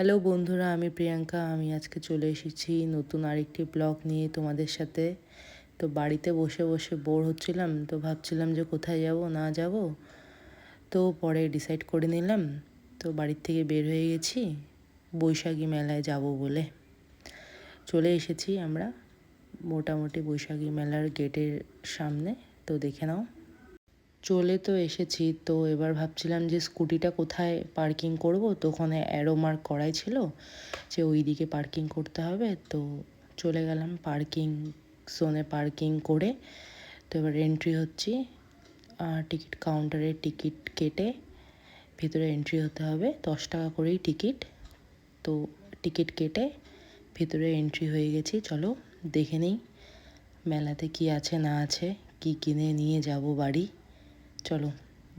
Hello বন্ধুরা, আমি প্রিয়াঙ্কা, আমি আজকে চলে এসেছি নতুন আরেকটি ব্লগ নিয়ে তোমাদের সাথে। তো বাড়িতে বসে বসে বোর হচ্ছিলাম, তো ভাবছিলাম যে কোথায় যাব, না যাব? তো পরে ডিসাইড করে নিলাম, তো বাড়ির থেকে বের হয়ে গেছি, বৈশাখী মেলায় যাব বলে। চলে এসেছি আমরা মোটামুটি বৈশাখী মেলার গেটের সামনে, তো দেখে নাও। চলে তো এসেছি, তো এবার ভাবছিলাম যে স্কুটিটা কোথায় পার্কিং করব? তো ওখানে অ্যারো মার্ক করাই ছিল যে ওই দিকে পার্কিং করতে হবে। তো চলে গেলাম পার্কিং জোনে পার্কিং করে। তো এবার এন্ট্রি হচ্ছি। টিকিট কাউন্টারে টিকিট কেটে ভিতরে এন্ট্রি হতে হবে। দশ টাকা করেই টিকিট। তো টিকিট কেটে ভিতরে এন্ট্রি হয়ে গেছি। চলো দেখে নেই মেলাতে কি আছে না আছে, কি কিনে নিয়ে যাব বাড়ি। চলো,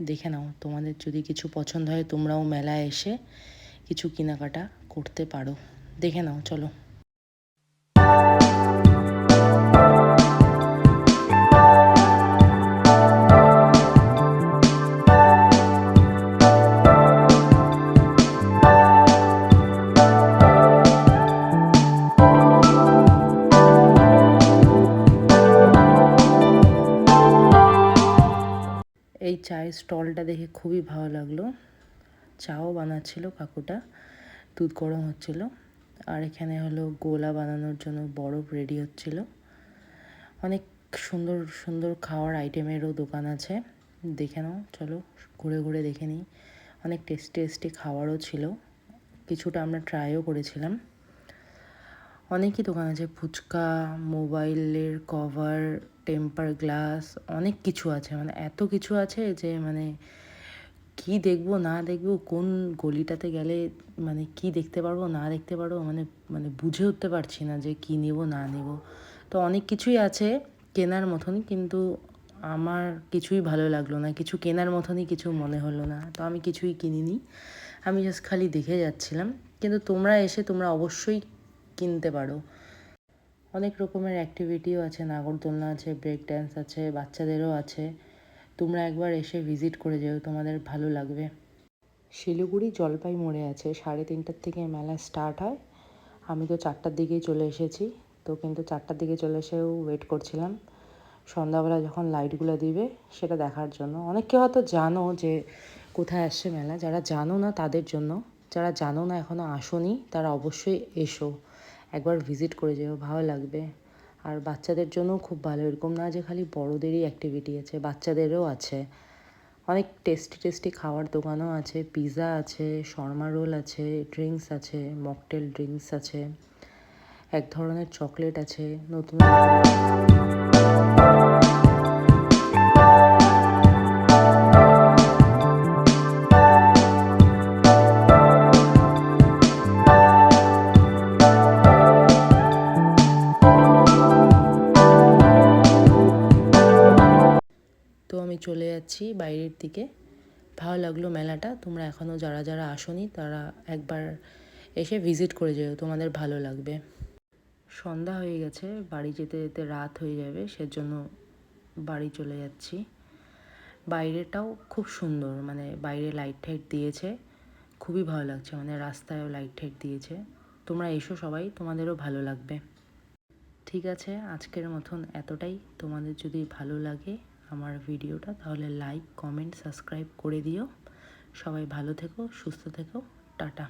দেখে নাও, তোমাদের যদি কিছু পছন্দ হয় তোমরাও মেলায় এসে কিছু কেনাকাটা করতে পারো। দেখে নাও, চলো। এই চায়ের স্টলটা দেখে খুবই ভালো লাগল। চাও বানাচ্ছিল কাকুটা, দুধ গরম হচ্ছিল। আর এখানে হলো গোলা বানানোর জন্য বরফ রেডি হচ্ছিল। অনেক সুন্দর সুন্দর খাওয়ার আইটেমেরও দোকান আছে। দেখে নাও, চলো ঘুরে ঘুরে দেখে নিই। অনেক টেস্টি টেস্টি খাবারও ছিল। কিছুটা আমরা ট্রাইও করেছিলাম। অনেকই দোকান আছে, ফুচকা, মোবাইলের কভার, টেম্পার গ্লাস, অনেক কিছু আছে। মানে এত কিছু আছে যে মানে কি দেখব, না দেখব, কোন গলিটাতে গেলে মানে কি দেখতে পারব, না দেখতে পারব মানে মানে বুঝে উঠতে পারছি না যে কি নেব, না নেব। তো অনেক কিছুই আছে কেনার মতন কিন্তু আমার কিছুই ভালো লাগল না। কিছু কেনার মতনই কিছু মনে হলো না। তো আমি কিছুই কিনিনি। আমি জাস্ট খালি দেখে যাচ্ছিলাম। কিন্তু তোমরা এসে তোমরা অবশ্যই কিনতে পারো। অনেক রকমের অ্যাক্টিভিটিও আছে, নাগরদোলনা আছে ব্রেক ড্যান্স আছে, বাচ্চাদেরও আছে। তোমরা একবার এসে ভিজিট করে যেও, তোমাদের ভালো লাগবে। শিলিগুড়ি জলপাই মোড়ে আছে, সাড়ে তিনটার থেকে মেলা স্টার্ট হয়। আমি তো চারটার দিকেই চলে এসেছি, তো কিন্তু চারটার দিকে চলে এসেও ওয়েট করছিলাম। সন্ধ্যাবেলা যখন লাইটগুলো দিবে, সেটা দেখার জন্য। অনেকে হয়তো জানো যে কোথায় আসছে মেলা। যারা জানো না তাদের জন্য। যারা জানো না এখনও আসোনি, তারা অবশ্যই এসো। একবার ভিজিট করে যেও, ভালো লাগবে। আর বাচ্চাদের জন্যও খুব ভালো, এরকম না যে খালি বড়োদেরই অ্যাক্টিভিটি আছে, বাচ্চাদেরও আছে। অনেক টেস্টি টেস্টি খাওয়ার দোকানও আছে পিৎজা আছে শর্মা রোল আছে ড্রিঙ্কস আছে মকটেল ড্রিঙ্কস আছে, এক ধরনের চকলেট আছে, নতুন আমি চলে যাচ্ছি বাইরের দিকে। ভালো লাগল মেলাটা। তোমরা এখনও যারা যারা আসোনি, তারা একবার এসে ভিজিট করে যেও। তোমাদের ভালো লাগবে। সন্ধ্যা হয়ে গেছে। বাড়ি যেতে যেতে রাত হয়ে যাবে, সেজন্য বাড়ি চলে যাচ্ছি। বাইরেটাও খুব সুন্দর মানে বাইরে লাইট টাইট দিয়েছে। খুবই ভালো লাগছে মানে রাস্তায়ও লাইট টাইট দিয়েছে। তোমরা এসো সবাই, তোমাদেরও ভালো লাগবে। ঠিক আছে, আজকের মতন এতটাই। তোমাদের যদি ভালো লাগে আমার ভিডিওটা তাহলে লাইক কমেন্ট সাবস্ক্রাইব করে দিও। সবাই ভালো থেকো সুস্থ থেকো টাটা।